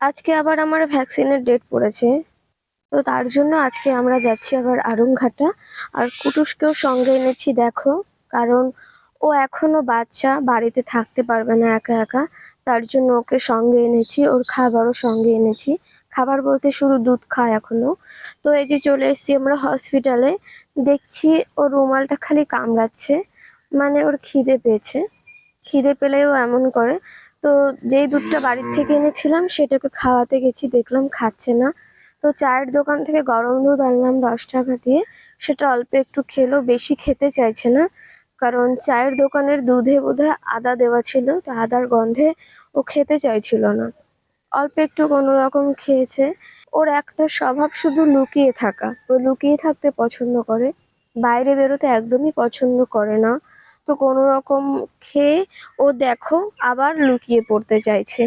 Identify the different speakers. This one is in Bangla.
Speaker 1: আজকে আবার আমার ভ্যাকসিনের ডেট পড়েছে। তো তার জন্য আজকে আমরা যাচ্ছি আবার আরংঘাটা। আর কুটুসকেও সঙ্গে এনেছি, দেখো। কারণ ও এখনও বাচ্চা, বাড়িতে থাকতে পারবে না একা একা। তার জন্য ওকে সঙ্গে এনেছি, ওর খাবারও সঙ্গে এনেছি। খাবার বলতে শুধু দুধ খায় এখনও তো এই যে চলে এসেছি আমরা হসপিটালে দেখছি ওর রুমালটা খালি কামড়াচ্ছে। মানে ওর খিদে পেয়েছে। খিদে পেলেও এমন করে। তো যেই দুধটা বাড়ির থেকে এনেছিলাম সেটাকে খাওয়াতে গেছি, দেখলাম খাচ্ছে না। তো চায়ের দোকান থেকে গরম দুধ আনলাম দশ টাকা দিয়ে। সেটা অল্প একটু খেলো বেশি খেতে চাইছে না, কারণ চায়ের দোকানের দুধে বোধহয় আদা দেওয়া ছিল, তো আদার গন্ধে ও খেতে চাইছিল না। অল্প একটু কোনো রকম খেয়েছে। ওর একটা স্বভাব শুধু লুকিয়ে থাকা। ও লুকিয়ে থাকতে পছন্দ করে, বাইরে বেরোতে একদমই পছন্দ করে না। কোনো রকম খেয়ে ও দেখো আবার লুকিয়ে পড়তে চাইছে।